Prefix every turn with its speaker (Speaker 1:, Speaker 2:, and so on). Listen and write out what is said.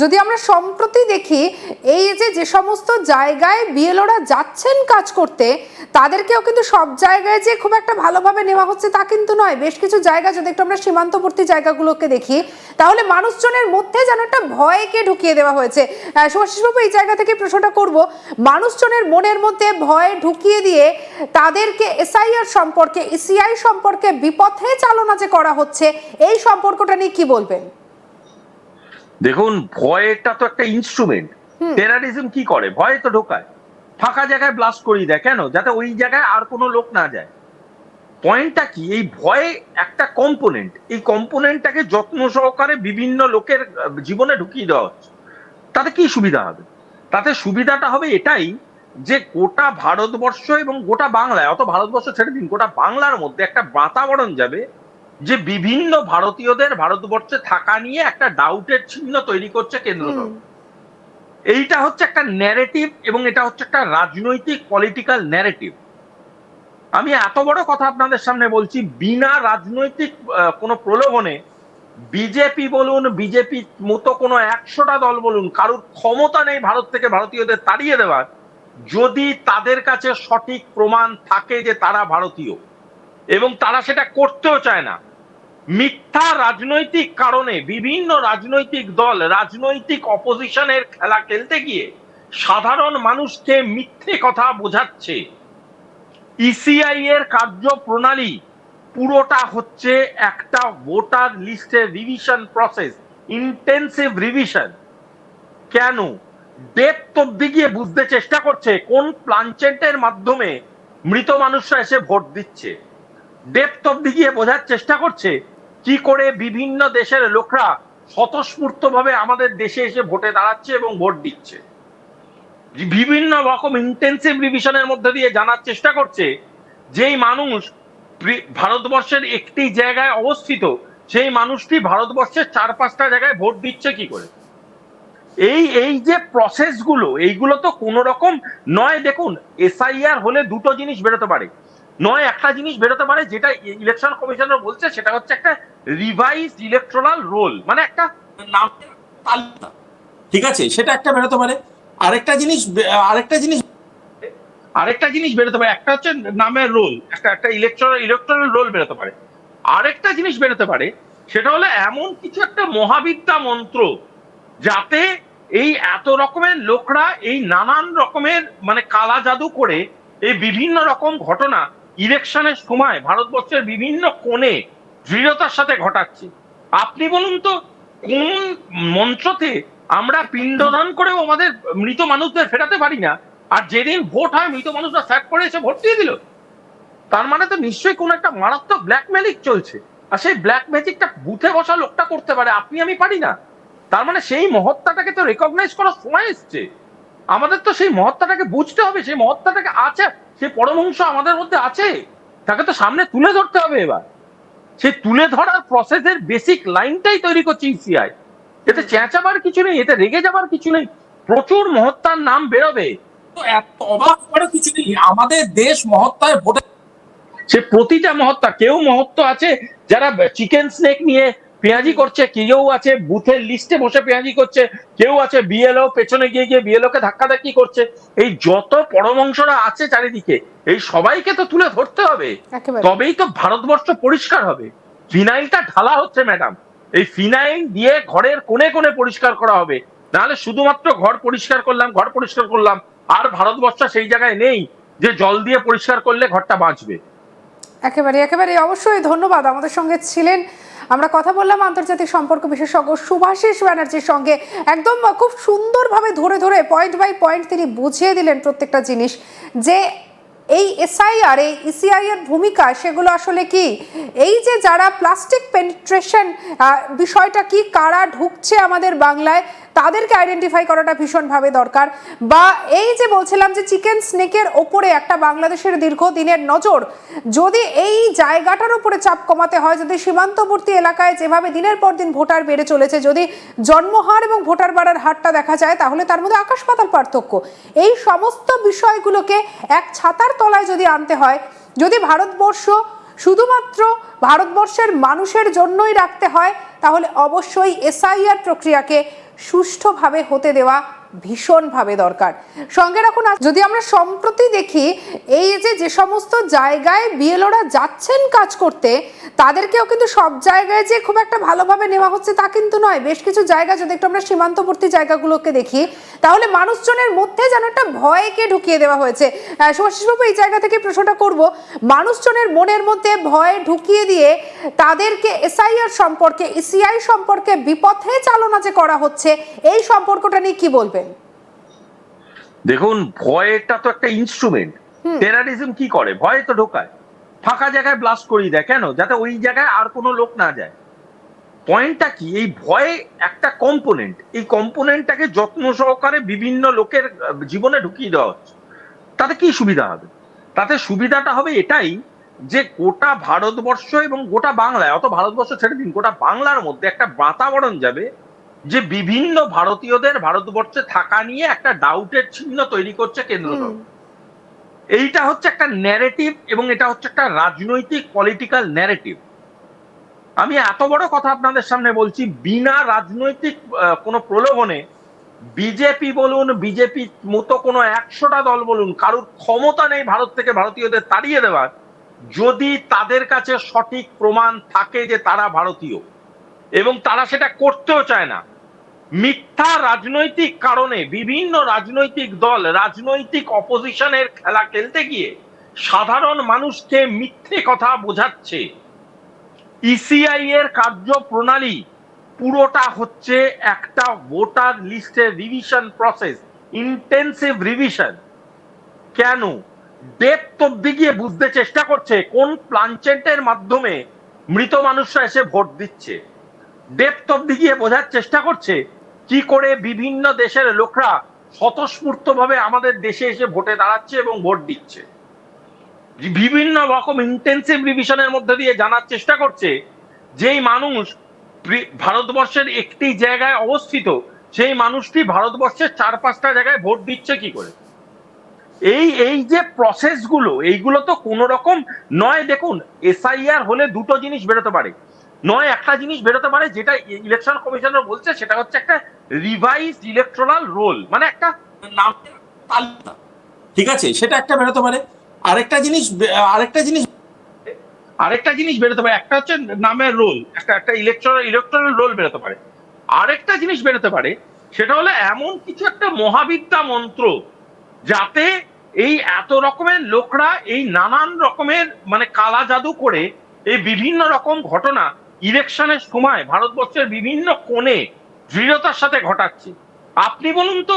Speaker 1: যদি আমরা সম্প্রতি দেখি, এই যে যে সমস্ত জায়গায় বিএলওরা যাচ্ছেন কাজ করতে, তাদেরকেও কিন্তু সব জায়গায় যে খুব একটা ভালোভাবে নেওয়া হচ্ছে তা কিন্তু নয়। বেশ কিছু জায়গা যদি একটু আমরা সীমান্তবর্তী জায়গাগুলোকে দেখি, তাহলে মানুষজনের মধ্যে যেন একটা ভয়কে ঢুকিয়ে দেওয়া হয়েছে। সুভাষিসবাবু, এই জায়গা থেকে প্রশ্নটা করব। মানুষজনের মনের মধ্যে ভয় ঢুকিয়ে দিয়ে তাদেরকে এসআইআর সম্পর্কে ইসিআই সম্পর্কে বিপথে চালনা যে করা হচ্ছে, এই সম্পর্কটা নিয়ে কি বলবেন?
Speaker 2: দেখুন ভয়টা তো একটা ইনস্ট্রুমেন্ট টেরারিজম কি করে? ভয় তো ঢোকায়। ফাঁকা জায়গায় ব্লাস্ট করিয়ে দেয়। কেন? যাতে ওই জায়গায় আর কোনো লোক না যায়। পয়েন্টটা কি? এই ভয় একটা কম্পোনেন্ট এই কম্পোনেন্টটাকে যত্ন সহকারে বিভিন্ন লোকের জীবনে ঢুকিয়ে দেওয়া হচ্ছে। তাতে কি সুবিধা হবে? তাতে সুবিধাটা হবে এটাই যে গোটা ভারতবর্ষ এবং গোটা বাংলায় অত ভারতবর্ষ ছেড়ে দিন গোটা বাংলার মধ্যে একটা বাতাবরণ যাবে যে বিভিন্ন ভারতীয়দের ভারতবর্ষে থাকা নিয়ে একটা ডাউটের চিহ্ন তৈরি করছে কেন্দ্র এইটা হচ্ছে একটা ন্যারেটিভ এবং এটা হচ্ছে একটা রাজনৈতিক পলিটিক্যাল ন্যারেটিভ আমি এত বড় কথা আপনাদের সামনে বলছি বিনা রাজনৈতিক কোনো প্রলোভনে বিজেপি বলুন বিজেপি মতো কোনো একশোটা দল বলুন কারোর ক্ষমতা নেই ভারত থেকে ভারতীয়দের তাড়িয়ে দেওয়ার যদি তাদের কাছে সঠিক প্রমাণ থাকে যে তারা ভারতীয় এবং তারা সেটা করতেও চায় না মিথ্যা রাজনৈতিক কারণে বিভিন্ন রাজনৈতিক দল রাজনৈতিক অপোজিশনের খেলা খেলতে গিয়ে সাধারণ মানুষকে মিথ্যে কথা বোঝাচ্ছে। ইসিআই এর কার্যপ্রণালী পুরোটা হচ্ছে একটা ভোটার লিস্টের রিভিশন প্রসেস ইন্টেন্সিভ রিভিশন কেন? ডেপথ অব্দি গিয়ে বুঝতে চেষ্টা করছে কোন প্লানচেন্টের মাধ্যমে মৃত মানুষরা এসে ভোট দিচ্ছে। ডেপথ অব্দি গিয়ে বোঝার চেষ্টা করছে কি করে বিভিন্ন দেশের লোকরা স্বতঃস্ফূর্ত ভাবে আমাদের দেশে এসে ভোটে দাঁড়াচ্ছে এবং ভোট দিচ্ছে? বিভিন্ন রকম ইন্টেন্সিভ রিভিশনের মধ্যে দিয়ে জানার চেষ্টা করছে যেই মানুষ ভারতবর্ষের একটি জায়গায় অবস্থিত, সেই মানুষটি ভারতবর্ষের চার পাঁচটা জায়গায় ভোট দিচ্ছে কি করে? এই এই যে প্রসেসগুলো এইগুলো তো কোন রকম নয়। দেখুন এসআইআর হলে দুটো জিনিস বেরোতে পারে। নয় একটা জিনিস বেরোতে পারে যেটা ইলেকশন কমিশনার বলছে সেটা হচ্ছে একটা রিভাইজ ইলেকট্রাল রোল মানে একটা নাম তালিকা।
Speaker 3: ঠিক আছে? সেটা একটা বেরোতে পারে। আরেকটা জিনিস আরেকটা জিনিস
Speaker 2: আরেকটা জিনিস বেরোতে পারে একটা হচ্ছে নামের রোল একটা একটা ইলেকট্রাল ইলেকট্রাল রোল বেরোতে পারে। আরেকটা জিনিস বেরোতে পারে সেটা হলো এমন কিছু একটা মহাবিদ্যা মন্ত্র যাতে এই এত রকমের লোকরা এই নানান রকমের মানে কালা জাদু করে এই বিভিন্ন রকম ঘটনা ইলেকশনের সময় ভারতবর্ষের বিভিন্ন কোণে দৃঢ়তার সাথে ঘটাচ্ছে। আপনি বলুন তো, কোন মন্ত্রতে আমরা পিণ্ডদান করেও আমাদের মৃত মানুষদের ফেরাতে পারি না? আর যেদিন ভোট হয়, মৃত মানুষরা স্যাক করে এসে ভোট দিয়ে দিল। তার মানে তো নিশ্চয়ই কোন একটা মারাত্মক ব্ল্যাক ম্যাজিক চলছে। আর সেই ব্ল্যাক ম্যাজিকটা বুথে বসা লোকটা করতে পারে, আপনি আমি পারি না। তার মানে সেই মহত্তাটাকে তো রেকগনাইজ করার সময় এসছে। আমাদের তো সেই মহত্তাটাকে বুঝতে হবে, সেই মহত্তাটাকে আছে সেই পরমহংস আমাদের মধ্যে আছে। তাকে তো সামনে তুলে ধরতে হবে এবার। সেই তুলে ধরার প্রসেসের বেসিক লাইনটাই তৈরি করছে ইসিআই এতে চেঁচাবার কিছু নেই এতে রেগে যাবার কিছু নেই। প্রচুর মহত্তার নাম বেরোবে।
Speaker 3: এত অবাক করার কিছু নেই। আমাদের দেশ মহত্তায় ভোটে
Speaker 2: সে প্রতিটা মহত্তা কেউ মহত্ব আছে যারা চিকেন স্নেক নিয়ে পেঁয়াজি করছে কেউ আছে বুথের লিস্টে বসে পেঁয়াজি করছে কেউ আছে বিএলও পেছনে গিয়ে গিয়ে বিএলও কে ধাক্কাধাক্কি করছে। এই যত পরমংশরা আছে চারিদিকে এই সবাইকে তো তুলে ধরতে হবে। তবেই তো ভারতবর্ষ পরিষ্কার হবে। ফিনাইলটা ঢালা হচ্ছে ম্যাডাম এই ফিনাইল দিয়ে ঘরের কোণে কোণে পরিষ্কার করা হবে। নাহলে শুধুমাত্র ঘর পরিষ্কার করলাম ঘর পরিষ্কার করলাম আর ভারতবর্ষ সেই জায়গায় নেই যে জল দিয়ে পরিষ্কার করলে ঘরটা বাঁচবে।
Speaker 1: একেবারে একেবারে অবশ্যই ধন্যবাদ। আমাদের সঙ্গে ছিলেন আমরা কথা বললাম আন্তর্জাতিক সম্পর্ক বিশেষজ্ঞ সুভাষিস ব্যানার্জির সঙ্গে। একদম খুব সুন্দরভাবে ধরে ধরে পয়েন্ট বাই পয়েন্ট তিনি বুঝিয়ে দিলেন প্রত্যেকটা জিনিস। যে এই এসআইআর এই ইসিআই এর ভূমিকা, সেগুলো আসলে কি? এই যে যারা প্লাস্টিক পেনিট্রেশন বিষয়টা কি, কারা ঢুকছে আমাদের বাংলায়? তাদেরকে আইডেন্টিফাই করাটা ভীষণভাবে দরকার। বা এই যে বলছিলাম যে চিকেন স্নেকের ওপরে একটা বাংলাদেশের দীর্ঘদিনের নজর, যদি এই জায়গাটার উপরে চাপ কমাতে হয়, যদি সীমান্তবর্তী এলাকায় যেভাবে দিনের পর দিন ভোটার বেড়ে চলেছে, যদি জন্মহার এবং ভোটার বাড়ার হারটা দেখা যায়, তাহলে তার মধ্যে আকাশ পাতাল পার্থক্য। এই সমস্ত বিষয়গুলোকে এক ছাতার তলায় যদি আনতে হয়, যদি ভারতবর্ষ শুধুমাত্র ভারতবর্ষের মানুষের জন্যই রাখতে হয়, তাহলে অবশ্যই এসআইআর প্রক্রিয়াকে সুষ্ঠুভাবে হতে দেওয়া ভীষণভাবে দরকার। সঙ্গে রাখুন যদি আমরা সম্প্রতি দেখি, এই যে যে সমস্ত জায়গায় বিএলওরা যাচ্ছেন কাজ করতে, তাদেরকেও কিন্তু সব জায়গায় যে খুব একটা ভালোভাবে নেওয়া হচ্ছে তা কিন্তু নয়। বেশ কিছু জায়গা, যদি একটু আমরা সীমান্তবর্তী জায়গাগুলোকে দেখি, তাহলে মানুষজনের মধ্যে যেন একটা ভয়কে ঢুকিয়ে দেওয়া হয়েছে। সুভাষিসবাবু এই জায়গা থেকে প্রশ্নটা করব, মানুষজনের মনের মধ্যে ভয় ঢুকিয়ে দিয়ে তাদেরকে এসআইআর সম্পর্কে ইসিআই সম্পর্কে বিপথে চালনা যে করা হচ্ছে, এই সম্পর্কটা নিয়ে কি বলবেন?
Speaker 2: দেখুন ভয়টা তো একটা ইনস্ট্রুমেন্ট টেরারিজম কি করে? ভয় তো ঢোকায়। ফাঁকা জায়গায় ব্লাস্ট করিয়ে দেয়। কেন? যাতে ওই জায়গায় আর কোনো লোক না যায়। পয়েন্টটা কি? এই ভয় একটা কম্পোনেন্ট এই কম্পোনেন্টটাকে যত্ন সহকারে বিভিন্ন লোকের জীবনে ঢুকিয়ে দেওয়া হচ্ছে। তাতে কি সুবিধা হবে? তাতে সুবিধাটা হবে এটাই যে গোটা ভারতবর্ষ এবং গোটা বাংলায় অত ভারতবর্ষ ছেড়ে দিন গোটা বাংলার মধ্যে একটা বাতাবরণ যাবে যে বিভিন্ন ভারতীয়দের ভারতবর্ষে থাকা নিয়ে একটা ডাউটের চিহ্ন তৈরি করছে কেন্দ্র এইটা হচ্ছে একটা ন্যারেটিভ এবং এটা হচ্ছে একটা রাজনৈতিক পলিটিক্যাল ন্যারেটিভ আমি এত বড় কথা আপনাদের সামনে বলছি বিনা রাজনৈতিক কোনো প্রলোভনে বিজেপি বলুন বিজেপি মতো কোনো একশোটা দল বলুন কারোর ক্ষমতা নেই ভারত থেকে ভারতীয়দের তাড়িয়ে দেওয়ার যদি তাদের কাছে সঠিক প্রমাণ থাকে যে তারা ভারতীয় এবং তারা সেটা করতেও চায় না মিথ্যা রাজনৈতিক কারণে বিভিন্ন রাজনৈতিক দল রাজনৈতিক অপোজিশনের খেলা খেলতে গিয়ে সাধারণ মানুষকে মিথ্যে কথা বোঝাচ্ছে। ইসিআই এর কার্যপ্রণালী পুরোটা হচ্ছে একটা ভোটার লিস্টের রিভিশন প্রসেস ইন্টেন্সিভ রিভিশন কেন? ডেপথ অব্দি গিয়ে বুঝতে চেষ্টা করছে কোন প্লানচেন্টের মাধ্যমে মৃত মানুষরা এসে ভোট দিচ্ছে। ডেপথ অব্দি গিয়ে বোঝার চেষ্টা করছে কি করে বিভিন্ন দেশের লোকরা স্বতঃস্ফূর্ত ভাবে আমাদের দেশে এসে ভোটে দাঁড়াচ্ছে এবং ভোট দিচ্ছে? বিভিন্ন রকম ইন্টেন্সিভ রিভিশনের মধ্যে দিয়ে জানার চেষ্টা করছে যেই মানুষ ভারতবর্ষের একটি জায়গায় অবস্থিত, সেই মানুষটি ভারতবর্ষের চার পাঁচটা জায়গায় ভোট দিচ্ছে কি করে? এই এই যে প্রসেসগুলো এইগুলো তো কোন রকম নয়। দেখুন এসআইআর হলে দুটো জিনিস বেরোতে পারে। নয় একটা জিনিস বেরোতে পারে যেটা ইলেকশন কমিশনার বলছে সেটা হচ্ছে একটা রিভাইজ ইলেকট্রাল রোল মানে একটা
Speaker 3: তালিকা। ঠিক আছে? সেটা একটা বেরোতে পারে। আরেকটা জিনিস আরেকটা জিনিস
Speaker 2: আরেকটা জিনিস বেরোতে পারে একটা হচ্ছে নামের রোল একটা একটা ইলেকট্রাল ইলেকট্রাল রোল বেরোতে পারে। আরেকটা জিনিস বেরোতে পারে সেটা হলো এমন কিছু একটা মহাবিদ্যা মন্ত্র যাতে এই এত রকমের লোকরা এই নানান রকমের মানে কালা জাদু করে এই বিভিন্ন রকম ঘটনা ইলেকশনের সময় ভারতবর্ষের বিভিন্ন কোণে দৃঢ়তার সাথে ঘটাচ্ছে। আপনি বলুন তো